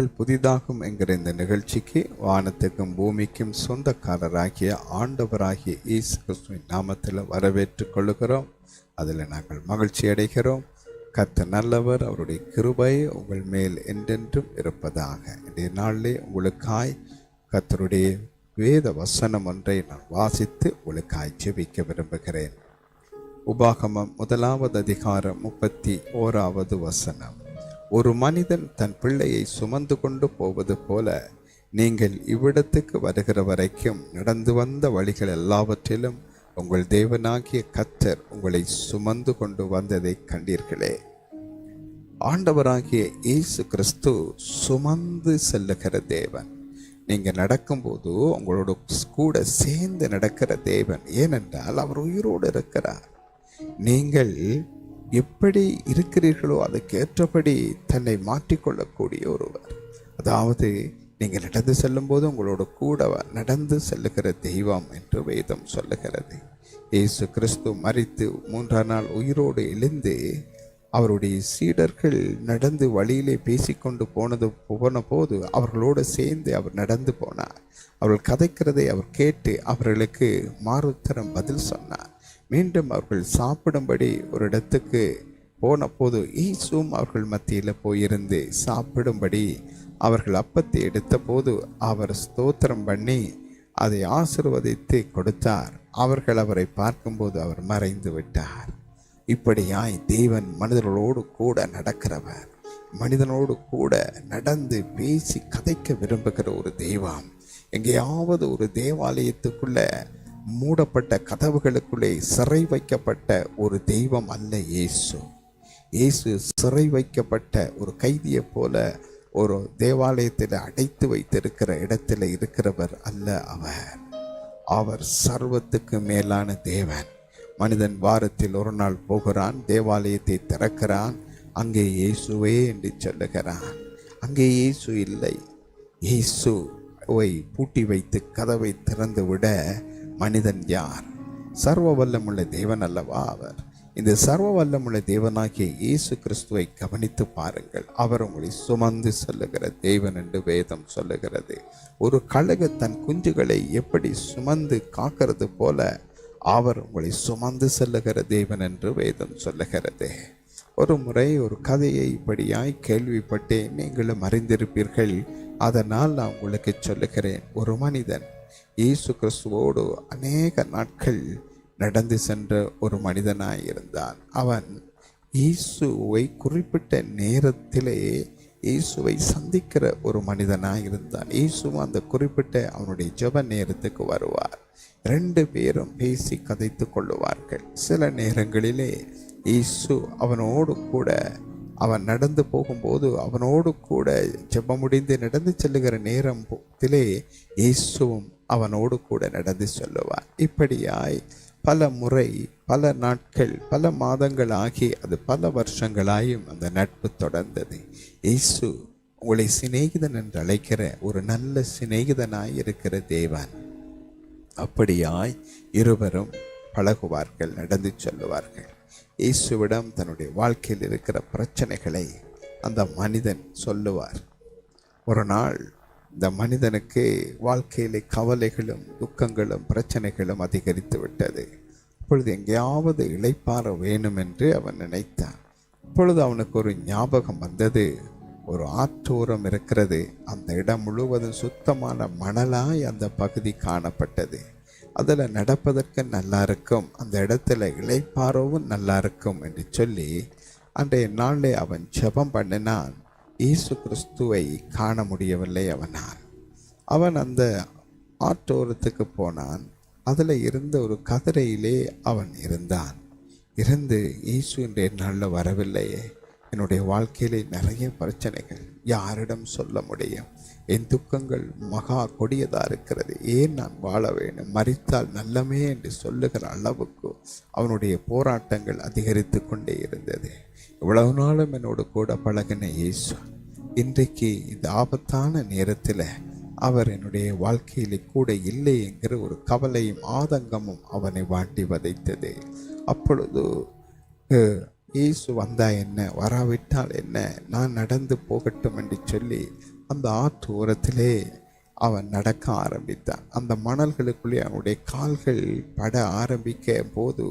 நாட்கள் புதிதாகும் என்கிற இந்த நிகழ்ச்சிக்கு வானத்துக்கும் பூமிக்கும் சொந்தக்காரராகிய ஆண்டவராகிய இயேசு கிறிஸ்துவின் நாமத்தில் வரவேற்று கொள்ளுகிறோம். அதில் நாங்கள் மகிழ்ச்சி அடைகிறோம். கத்த நல்லவர் அவருடைய கிருபை உங்கள் மேல் என்றென்றும் இருப்பதாக. இன்றைய நாளிலே உங்களுக்காய் கத்தருடைய வேத வசனம் ஒன்றை நான் வாசித்து உங்களுக்காய் ஜெபிக்க விரும்புகிறேன். உபாகமம் முதலாவது அதிகாரம் முப்பத்தி ஓராவது வசனம். ஒரு மனிதன் தன் பிள்ளையை சுமந்து கொண்டு போவது போல நீங்கள் இவ்விடத்துக்கு வருகிற வரைக்கும் நடந்து வந்த வழிகள் எல்லாவற்றிலும் உங்கள் தேவனாகிய கத்தர் உங்களை சுமந்து கொண்டு வந்ததை கண்டீர்களே. ஆண்டவராகிய இயேசு கிறிஸ்து சுமந்து செல்லுகிற தேவன். நீங்கள் நடக்கும்போது உங்களோட கூட சேர்ந்து நடக்கிற தேவன். ஏனென்றால் அவர் உயிரோடு இருக்கிறார். நீங்கள் எப்படி இருக்கிறீர்களோ அதுக்கேற்றபடி தன்னை மாற்றிக்கொள்ளக்கூடிய ஒருவர். அதாவது நீங்கள் நடந்து செல்லும்போது உங்களோட கூட நடந்து செல்லுகிற தெய்வம் என்று வேதம் சொல்லுகிறது. இயேசு கிறிஸ்து மறித்து மூன்றாம் நாள் உயிரோடு எழுந்து அவருடைய சீடர்கள் நடந்து வழியிலே பேசிக்கொண்டு போனது போன போது அவர்களோடு சேர்ந்து அவர் நடந்து போனார். அவர்கள் கதைக்கிறதை அவர் கேட்டு அவர்களுக்கு மாறுத்தரம் பதில் சொன்னார். மீண்டும் அவர்கள் சாப்பிடும்படி ஒரு இடத்துக்கு போன போது ஈசும் அவர்கள் மத்தியில் போயிருந்து சாப்பிடும்படி அவர்கள் அப்பத்தை எடுத்தபோது அவர் ஸ்தோத்திரம் பண்ணி அதை ஆசிர்வதித்து கொடுத்தார். அவர்கள் அவரை பார்க்கும்போது அவர் மறைந்து விட்டார். இப்படியாய் தேவன் மனிதர்களோடு கூட நடக்கிறவர். மனிதனோடு கூட நடந்து பேசி கதைக்க விரும்புகிற ஒரு தெய்வம் எங்கேயாவது ஒரு தேவாலயத்துக்குள்ளே மூடப்பட்ட கதவுகளுக்குள்ளே சிறை வைக்கப்பட்ட ஒரு தெய்வம் அல்ல இயேசு. இயேசு சிறை வைக்கப்பட்ட ஒரு கைதியைப் போல ஒரு தேவாலயத்தில் அடைத்து வைத்திருக்கிற இடத்துல இருக்கிறவர் அல்ல அவர். அவர் சர்வத்துக்கு மேலான தேவன். மனிதன் வாரத்தில் ஒரு நாள் போகிறான் தேவாலயத்தை திறக்கிறான் அங்கே இயேசுவே என்று சொல்லுகிறான். அங்கே இயேசு இல்லை. இயேசுவை பூட்டி வைத்து கதவை திறந்து விட மனிதன் யார்? சர்வ வல்லமுள்ள தேவன் அல்லவா அவர்? இந்த சர்வ வல்லமுள்ள தேவனாகிய இயேசு கிறிஸ்துவை கவனித்து பாருங்கள். அவர் உங்களை சுமந்து செல்லுகிற தேவன் என்று வேதம் சொல்லுகிறது. ஒரு கழுகு தன் குஞ்சுகளை எப்படி சுமந்து காக்கிறது போல அவர் உங்களை சுமந்து செல்லுகிற தேவன் என்று வேதம் சொல்லுகிறது. ஒரு முறை ஒரு கதையை இப்படியாய் கேள்விப்பட்டேன். நீங்களும் அறிந்திருப்பீர்கள். அதனால் நான் உங்களுக்கு சொல்லுகிறேன். ஒரு மனிதன் இயேசு கிறிஸ்துவோடு அநேக நாட்கள் நடந்து சென்ற ஒரு மனிதனாய் இருந்தான் அவன் இயேசுவை குறிப்பிட்ட நேரத்திலே இயேசுவை சந்திக்கிற ஒரு மனிதனாக இருந்தான் இயேசுவும் அந்த குறிப்பிட்ட அவனுடைய ஜெப நேரத்துக்கு வருவார். ரெண்டு பேரும் பேசி கதைத்து கொள்ளுவார்கள். சில நேரங்களிலே இயேசு அவனோடு கூட அவன் நடந்து போகும்போது அவனோடு கூட ஜெபம் முடிந்து நடந்து செல்லுகிற நேரத்திலே இயேசுவும் அவனோடு கூட நடந்து சொல்லுவார் இப்படியாய் பல முறை பல நாட்கள் பல மாதங்கள் ஆகி அது பல வருஷங்களாயும் அந்த நட்பு தொடர்ந்தது. இயேசு உங்களை சிநேகிதன் என்று அழைக்கிற ஒரு நல்ல சிநேகிதனாய் இருக்கிற தேவன். அப்படியாய் இருவரும் பழகுவார்கள் நடந்து சொல்லுவார்கள். இயேசுவிடம் தன்னுடைய வாழ்க்கையில் இருக்கிற பிரச்சனைகளை அந்த மனிதன் சொல்லுவார். ஒரு நாள் இந்த மனிதனுக்கு வாழ்க்கையிலே கவலைகளும் துக்கங்களும் பிரச்சனைகளும் அதிகரித்து விட்டது. அப்பொழுது எங்கேயாவது இழைப்பார வேணும் என்று அவன் நினைத்தான். அப்பொழுது அவனுக்கு ஒரு ஞாபகம் வந்தது. ஒரு ஆற்றோரம் இருக்கிறது. அந்த இடம் முழுவதும் சுத்தமான மணலாய் அந்த பகுதி காணப்பட்டது. அதில் நடப்பதற்கு நல்லா இருக்கும் அந்த இடத்துல இழைப்பாரவும் நல்லா இருக்கும் என்று சொல்லி அன்றைய நாளில் அவன் ஜெபம் பண்ணினான். இயேசு கிறிஸ்துவை காண முடியவில்லை அவனால். அவன் அந்த ஆற்றோரத்துக்கு போனான். அதில் இருந்த ஒரு கதிரையிலே அவன் இருந்தான். இருந்து இயேசு இன்றைய நாளில் வரவில்லையே. என்னுடைய வாழ்க்கையிலே நிறைய பிரச்சனைகள். யாரிடம் சொல்ல முடியும்? என் துக்கங்கள் மகா கொடியதாக இருக்கிறது. ஏன் நான் வாழ வேண்டும்? மறித்தால் நல்லமே என்று சொல்லுகிற அளவுக்கு அவனுடைய போராட்டங்கள் அதிகரித்து கொண்டே இருந்தது. இவ்வளவு நாளும் என்னோடு கூட பழகின இயேசு இன்றைக்கு இந்த ஆபத்தான நேரத்தில் அவர் என்னுடைய வாழ்க்கையிலே கூட இல்லை என்கிற ஒரு கவலையும் ஆதங்கமும் அவனை வாட்டி வதைத்தது. அப்பொழுது இயேசு வந்தா என்ன? வராவிட்டால் என்ன? நான் நடந்து போகட்டும் என்று சொல்லி அந்த ஆற்று ஓரத்திலே அவன் நடக்க ஆரம்பித்தான். அந்த மணல்களுக்குள்ளே அவனுடைய கால்கள் பட ஆரம்பிக்க போது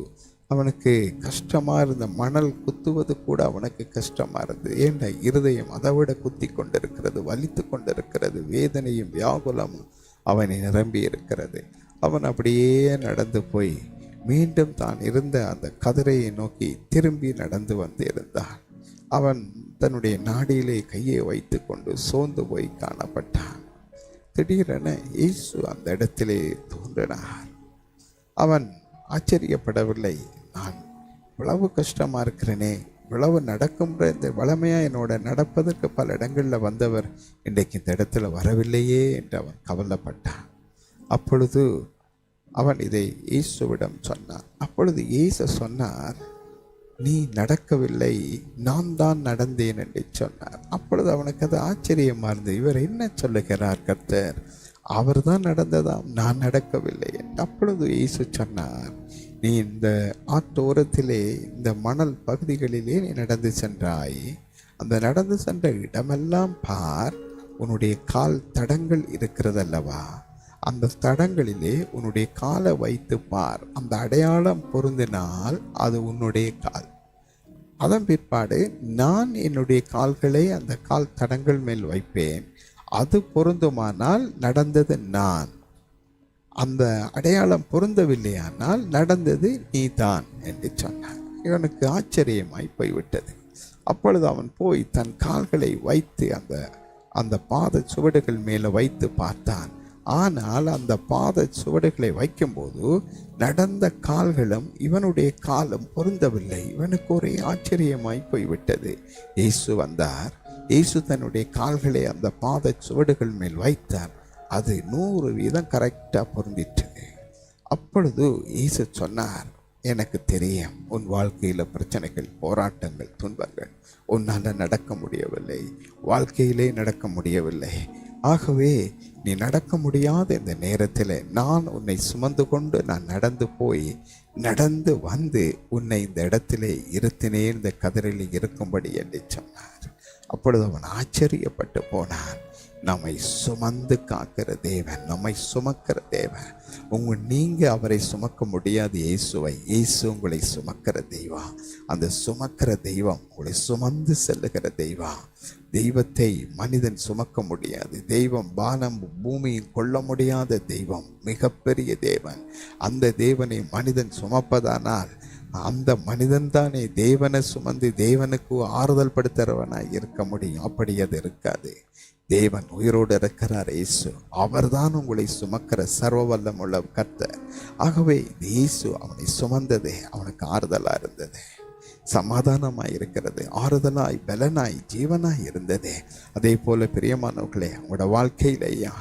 அவனுக்கு கஷ்டமாக இருந்த மணல் குத்துவது கூட அவனுக்கு கஷ்டமாக இருந்தது. ஏன்னா இருதயம் அதை விட குத்தி கொண்டிருக்கிறது வலித்து கொண்டிருக்கிறது வேதனையும் வியாகுலமும் அவனை நிரம்பி இருக்கிறது. அவன் அப்படியே நடந்து போய் மீண்டும் தான் இருந்த அந்த கதிரையை நோக்கி திரும்பி நடந்து வந்து இருந்தான் அவன் தன்னுடைய நாடியிலே கையை வைத்துக்கொண்டு சோர்ந்து போய் காணப்பட்டான். திடீரென இயேசு அந்த இடத்திலே தோன்றினார். அவன் ஆச்சரியப்படவில்லை. நான் இவ்வளவு கஷ்டமாக இருக்கிறேனே இவ்வளவு நடக்கும்ன்ற இந்த வளமையாக என்னோட நடப்பதற்கு பல இடங்களில் வந்தவர் இன்றைக்கு இந்த இடத்துல வரவில்லையே என்று அவன் கவலைப்பட்டான். அப்பொழுது அவன் இதை இயேசுவிடம் சொன்னான். அப்பொழுது இயேசு சொன்னார் நீ நடக்கவில்லை நான் தான் நடந்தேன் என்று சொன்னார். அப்பொழுது அவனுக்கு அது ஆச்சரியமா இருந்தது. இவர் என்ன சொல்லுகிறார் கர்த்தர்? அவர் தான் நடந்ததாம் நான் நடக்கவில்லை என்று. அப்பொழுது இயேசு சொன்னார் நீ இந்த ஆற்றோரத்திலே இந்த மணல் பகுதிகளிலே நீ நடந்து சென்றாய். அந்த நடந்து சென்ற இடமெல்லாம் பார் உன்னுடைய கால் தடங்கள் இருக்கிறதல்லவா? அந்த தடங்களிலே உன்னுடைய காலை வைத்து பார். அந்த அடையாளம் பொருந்தினால் அது உன்னுடைய கால். அதன் பிற்பாடு நான் என்னுடைய கால்களை அந்த கால் தடங்கள் மேல் வைப்பேன். அது பொருந்துமானால் நடந்தது நான். அந்த அடையாளம் பொருந்தவில்லையானால் நடந்தது நீதான் என்று சொன்னான் இவனுக்கு ஆச்சரியமாய் போய்விட்டது. அப்பொழுது அவன் போய் தன் கால்களை வைத்து அந்த அந்த பாத சுவடுகள் மேலே வைத்து பார்த்தான். ஆனால் அந்த பாத சுவடுகளை வைக்கும்போது நடந்த கால்களும் இவனுடைய காலும் பொருந்தவில்லை. இவனுக்கு ஒரே ஆச்சரியமாய் போய்விட்டது. இயேசு வந்தார். இயேசு தன்னுடைய கால்களை அந்த பாத சுவடுகள் மேல் வைத்தார். அது நூறு வீதம் கரெக்டாக பொருந்திட்டது அப்பொழுது ஈசு சொன்னார் எனக்கு தெரியும் உன் வாழ்க்கையில் பிரச்சனைகள் போராட்டங்கள் துன்பங்கள் உன்னால் நடக்க முடியவில்லை. வாழ்க்கையிலே நடக்க முடியவில்லை. ஆகவே நீ நடக்க முடியாத இந்த நேரத்தில் நான் உன்னை சுமந்து கொண்டு நான் நடந்து போய் நடந்து வந்து உன்னை இந்த இடத்திலே இருத்தினேன் இந்த கதிரில் இருக்கும்படி என்று சொன்னார். அப்பொழுது அவன் ஆச்சரியப்பட்டு போனான். நம்மை சுமந்து காக்கிற தேவன் நம்மை சுமக்கிற தேவன். உங்க நீங்க அவரை சுமக்க முடியாது இயேசுவை. இயேசு உங்களை சுமக்கிற தெய்வம். அந்த சுமக்கிற தெய்வம் உங்களை சுமந்து செல்லுகிற தெய்வம். தெய்வத்தை மனிதன் சுமக்க முடியாது. தெய்வம் பானம் பூமியும் கொள்ள முடியாத தெய்வம் மிகப்பெரிய தேவன். அந்த தேவனை மனிதன் சுமப்பதானால் அந்த மனிதன் தானே தேவனை சுமந்து தேவனுக்கு ஆறுதல் படுத்துறவனாக இருக்க முடியும். அப்படி அது இருக்காது. தேவன் உயிரோடு இருக்கிறார் இயேசு. அவர்தான் உங்களை சுமக்கிற சர்வ வல்லமுள்ள கர்த்தர். ஆகவே இயேசு அவனை சுமந்ததே அவனுக்கு ஆறுதலாக இருந்தது. சமாதானமாய் இருக்கிறது ஆறுதலாய் பலனாய் ஜீவனாய் இருந்தது. அதே போல பிரியமானவர்களே உங்களோட வாழ்க்கையிலையா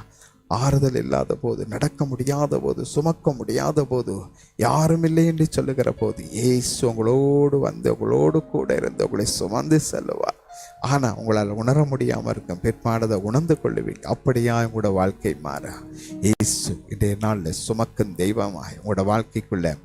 ஆறுதல் இல்லாத போது நடக்க முடியாத போது சுமக்க முடியாத போது யாரும் இல்லை என்று சொல்லுகிற போது ஏசு உங்களோடு வந்து உங்களோடு கூட இருந்து உங்களை சுமந்து செல்லுவார். ஆனால் உங்களால் உணர முடியாமல் இருக்கும் பிற்பாடதை உணர்ந்து கொள்ளுவீங்க. அப்படியா உங்களோட வாழ்க்கை மாறா. இயேசு இன்றைய நாளில் சுமக்கும் தெய்வமாக உங்களோட வாழ்க்கைக்குள்ள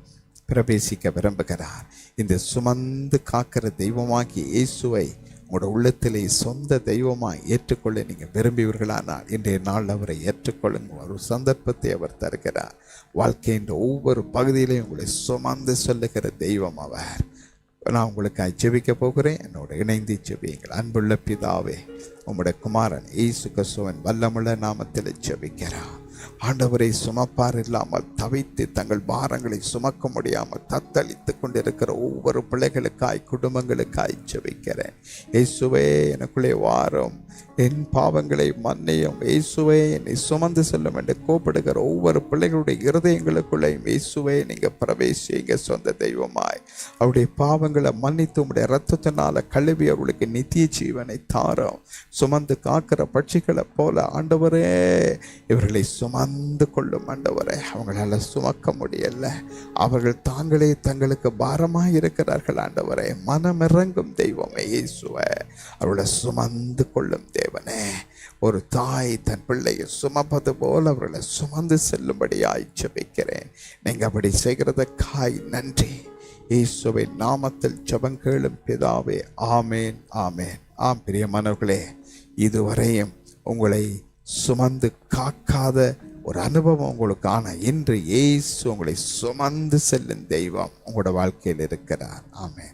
பிரவேசிக்க விரும்புகிறார். இந்த சுமந்து காக்கிற தெய்வமாகி இயேசுவை உங்களோட உள்ளத்திலே சொந்த தெய்வமாக ஏற்றுக்கொள்ள நீங்கள் விரும்புவீர்களானால் இன்றைய நாள் அவரை ஏற்றுக்கொள்ளுங்க ஒரு சந்தர்ப்பத்தை அவர் தருகிறார். வாழ்க்கையின் ஒவ்வொரு பகுதியிலையும் உங்களை சுமந்து சொல்லுகிற தெய்வம் அவர். நான் உங்களுக்காக ஜெபிக்க போகிறேன். என்னோட இணைந்து ஜெபியுங்கள். அன்புள்ள பிதாவே உம்முடைய குமாரன் இயேசு கசுவன் வல்லமுள்ள நாமத்தில் ஜெபிக்கிறான் ஆண்டவரை சுமப்பார் இல்லாமல் தவித்து தங்கள் பாரங்களை சுமக்க முடியாமல் தத்தளித்து கொண்டிருக்கிற ஒவ்வொரு பிள்ளைகளுக்காய் குடும்பங்களுக்காய் ஜெபிக்கிறேன். இயேசுவே எனக்குள்ளே வாரும். என் பாவங்களை மன்னியும். இயேசுவே என்னை சுமந்து செல்லும் என்று கூப்பிடுகிற ஒவ்வொரு பிள்ளைகளுடைய இருதயங்களுக்குள்ளேயும் இயேசுவே நீங்க பிரவேசிங்க சொந்த தெய்வமாய். அவருடைய பாவங்களை மன்னித்து உடைய ரத்தத்தினால கழுவி அவர்களுக்கு நித்திய ஜீவனை தாரும். சுமந்து காக்கிற பட்சிகளை போல ஆண்டவரே இவர்களை சும சுமந்து கொள்ளும் ஆண்டவரை அவங்களால சுமக்க முடியல. அவர்கள் தாங்களே தங்களுக்கு பாரமாக இருக்கிறார்கள் ஆண்டவரே. மனமிறங்கும் தெய்வமே இயேசுவ. அவர்களை சுமந்து கொள்ளும் தேவனே. ஒரு தாய் தன் பிள்ளையை சுமப்பது போல் அவர்களை சுமந்து செல்லும்படியாய் ஜெபிக்கிறேன். நீங்கள் அப்படி செய்கிறதுக்காய் நன்றி. இயேசுவை நாமத்தில் ஜெபங்கேளும் பிதாவே ஆமேன் ஆமேன். ஆம் பிரியமானவர்களே இதுவரையும் உங்களை சுமந்து காக்காத ஒரு அனுபவம் உங்களுக்கு இன்று இயேசு உங்களை சுமந்து செல்லும் தெய்வம் உங்களோட வாழ்க்கையில் இருக்கிறார். ஆமே